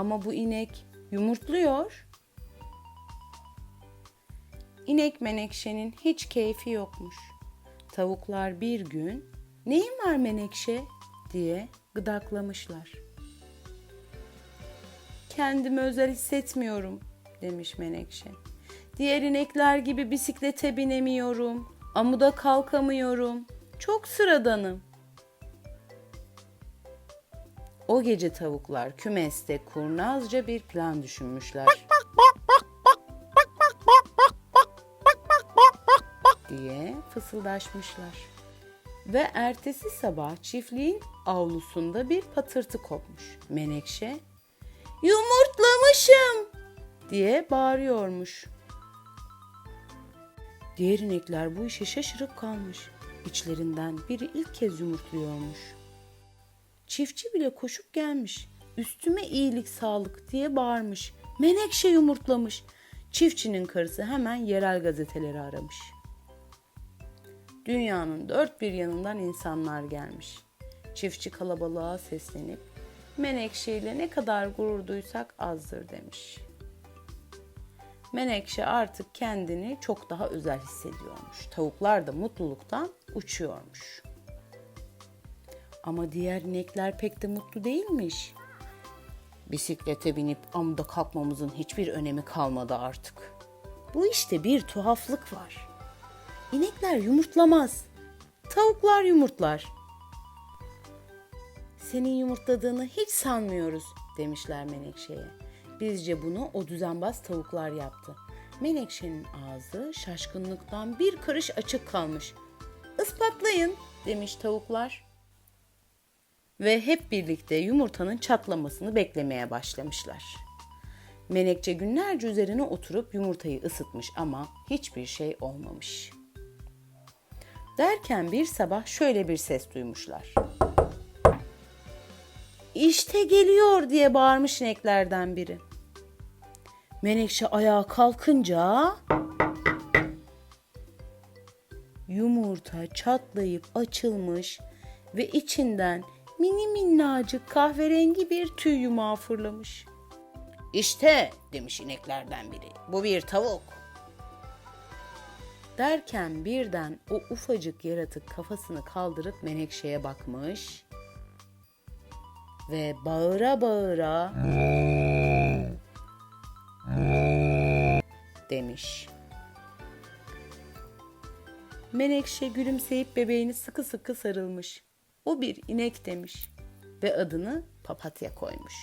Ama bu inek yumurtluyor. İnek Menekşe'nin hiç keyfi yokmuş. Tavuklar bir gün "Neyin var Menekşe?" diye gıdaklamışlar. Kendimi özel hissetmiyorum demiş Menekşe. Diğer inekler gibi bisiklete binemiyorum. Amuda kalkamıyorum. Çok sıradanım. O gece tavuklar kümeste kurnazca bir plan düşünmüşler. diye fısıldaşmışlar. Ve ertesi sabah çiftliğin avlusunda bir patırtı kopmuş. Menekşe, yumurtlamışım diye bağırıyormuş. Diğer inekler bu işe şaşırıp kalmış. İçlerinden biri ilk kez yumurtluyormuş. Çiftçi bile koşup gelmiş. Üstüme iyilik sağlık diye bağırmış. Menekşe yumurtlamış. Çiftçinin karısı hemen yerel gazeteleri aramış. Dünyanın dört bir yanından insanlar gelmiş. Çiftçi kalabalığa seslenip Menekşe ile ne kadar gurur duysak azdır demiş. Menekşe artık kendini çok daha özel hissediyormuş. Tavuklar da mutluluktan uçuyormuş. Ama diğer inekler pek de mutlu değilmiş. Bisiklete binip amuda kalkmamızın hiçbir önemi kalmadı artık. Bu işte bir tuhaflık var. İnekler yumurtlamaz. Tavuklar yumurtlar. Senin yumurtladığını hiç sanmıyoruz demişler Menekşe'ye. Bizce bunu o düzenbaz tavuklar yaptı. Menekşe'nin ağzı şaşkınlıktan bir karış açık kalmış. Ispatlayın demiş tavuklar. Ve hep birlikte yumurtanın çatlamasını beklemeye başlamışlar. Menekçe günlerce üzerine oturup yumurtayı ısıtmış ama hiçbir şey olmamış. Derken bir sabah şöyle bir ses duymuşlar. İşte geliyor diye bağırmış ineklerden biri. Menekşe ayağa kalkınca yumurta çatlayıp açılmış ve içinden mini minnacık kahverengi bir tüy yumağı fırlamış. İşte demiş ineklerden biri. Bu bir tavuk. Derken birden o ufacık yaratık kafasını kaldırıp menekşeye bakmış ve bağıra bağıra demiş. Menekşe gülümseyip bebeğini sıkı sıkı sarılmış. O bir inek demiş ve adını papatya koymuş.